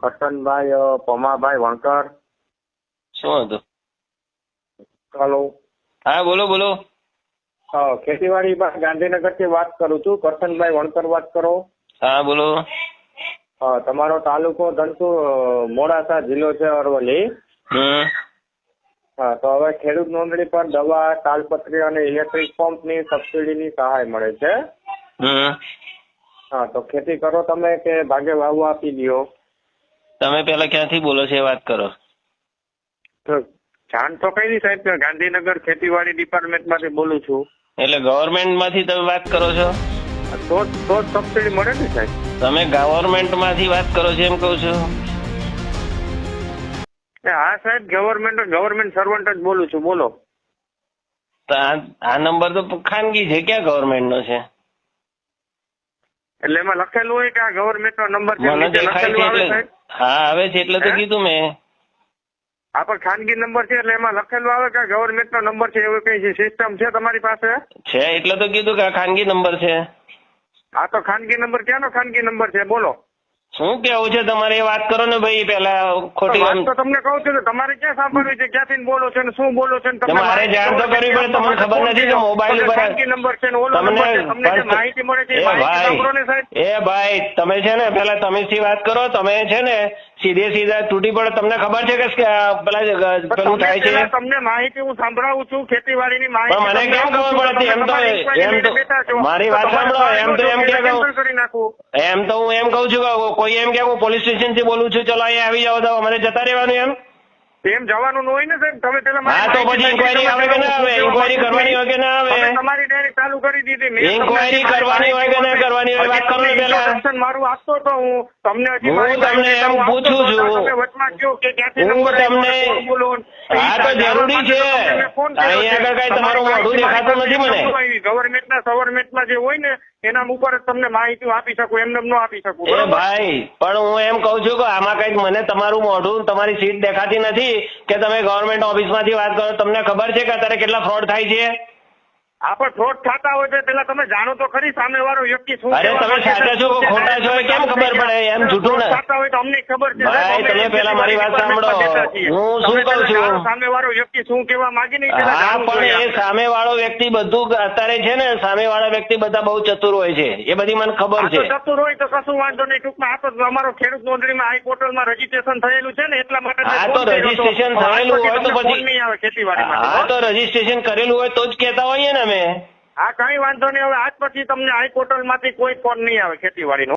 કરશનભાઈ અ, પમાભાઈ વણકર. શું હતું હલો. હા બોલો બોલો. હા ખેતીવાડી ગાંધીનગરથી વાત કરું છું. કરશનભાઈ વણકર વાત કરો. હા બોલો. હા તમારો તાલુકો ધનસુ મોડાસા જિલ્લો છે અરવલ્લી. હા તો હવે ખેડૂત નોંધણી પર દવા તાલપત્રી અને ઇલેક્ટ્રિક પંપની સબસિડી ની સહાય મળે છે. હા તો ખેતી કરો તમે કે ભાગે વાવવા આપી દો તમે પેલા ક્યાંથી બોલો છો એ વાત કરો. તો જાણ તો કઈ સાહેબ ગાંધીનગર ખેતીવાડી ડિપાર્ટમેન્ટમાંથી બોલું છું. એટલે ગવર્મેન્ટમાંથી તમે વાત કરો છો? તો તો સબસિડી મળે ને સાહેબ. તમે ગવર્મેન્ટમાંથી વાત કરો છો એમ કહું છું? હા સાહેબ ગવર્મેન્ટ ગવર્મેન્ટ સર્વન્ટ જ બોલું છું બોલો. આ નંબર તો ખાનગી છે ક્યાં ગવર્મેન્ટ નો છે? એટલે એમાં લખેલું હોય કે આ ગવર્મેન્ટ નો નંબર છે નીચે લખેલું આવે સાહેબ? હા આવે છે એટલે તો કીધું મેં. આ પણ ખાનગી નંબર છે એટલે એમાં લખેલું આવે કે ગવર્મેન્ટ નો નંબર છે એવું કઈ સિસ્ટમ છે તમારી પાસે? છે એટલે તો કીધું કે આ ખાનગી નંબર છે. આ તો ખાનગી નંબર ક્યાંનો ખાનગી નંબર છે? બોલો. શું કેવું છે તમારે એ વાત કરો ને ભાઈ પેલા ખોટી વાત તો તમને કહું છું કે તમારે ક્યાં સાંભળવી છે? ક્યાંથી બોલો છો ને શું બોલો છો ને? તમને મારે જાણ તો કરવી પડે, તમને ખબર નથી કે મોબાઈલ ઉપર- નંબર છે ને ઓલો તમને માહિતી મળે છે એ ભાઈ એ તમે છે ને પેલા તમે થી વાત કરો તમે છે ને સીધે સીધા તૂટી પડે તમને ખબર છે કે પેલા પેલું થાય છે તમને માહિતી હું સંભળાવું છું ખેતીવાડીની માહિતી મને કેમ ખબર પડતી? એમ તો- એમ તો-. મારી વાત સાંભળો, એમ તો એમ કે કહું. એમ તો હું એમ કઉ છું કે કોઈ એમ કે હું પોલીસ સ્ટેશનથી બોલું છું ચલો અહીંયા આવી જાઓ તો અમારે જતા રહેવાનું એમ એમ જવાનું ન હોય ને સાહેબ તમે પેલા હા, તો પછી ઇન્કવાયરી આવે કે ના આવે? ઇન્કવાયરી કરવાની હોય કે ના આવે? તમારી ડાયરેક્ટ ચાલુ કરી દીધી મેં ઇન્કવાયરી કરવાની હોય કે ના કરવાની હોય? વાત કરો ને પહેલા. introduction મારું આપતો તો હું તમને હું તમને એમ પૂછું છું. તમે વચમાં કયો કે ક્યાંથી નંબર તમને- બોલો હા, તો જરૂરી છે. અહીંયા આગળ કઈ તમારું મોઢું દેખાતું નથી મને. ના ગવર્મેન્ટના સવર્મેન્ટમાં જે હોય ને એના ઉપર તમને માહિતી આપી શકું એમને ન આપી શકું ભાઈ પણ હું એમ કઉ છું કે આમાં કંઈક મને તમારું મોઢું તમારી સીટ દેખાતી નથી કે તમે ગવર્મેન્ટ ઓફિસમાંથી વાત કરો, તમને ખબર છે કે અત્યારે કેટલા ફ્રોડ થાય છે? આ પણ ફ્રોડ થતા હોય તો પેલા તમે જાણો તો ખરી સામે વાળો વ્યક્તિ શું અરે તમે સાચા છો કે ખોટા છો કેમ ખબર પડે? એમ જૂઠું ને. થતા હોય તો અમને ખબર છે. ભાઈ, તમે પેલા મારી વાત સાંભળો. હું શું કહું છું? સામે વાળો વ્યક્તિ શું કહેવા માંગે નહીં હા પણ એ સામે વાળો વ્યક્તિ બધું અત્યારે છે ને સામે વાળા વ્યક્તિ બધા બહુ ચતુર હોય છે. એ બધી મને ખબર છે. ચતુર હોય તો કશું વાંધો નહીં ટૂંકમાં આ તો અમારો ખેડૂત નોંધણીમાં હાઈ પોર્ટલમાં રજીસ્ટ્રેશન થયેલું છે ને એટલા માટે હા, તો આજ થયેલું હોય તો પછી- નહીં આવે ખેતીવાડીમાં. હા તો રજીસ્ટ્રેશન કરેલું હોય તો જ કહેતા હોઈએ ને. અમે હા, કઈ વાંધો નહીં. હવે આજ પછી તમને હાઈ પોર્ટલમાંથી કોઈ ફોન નહીં આવે ખેતીવાડીનો.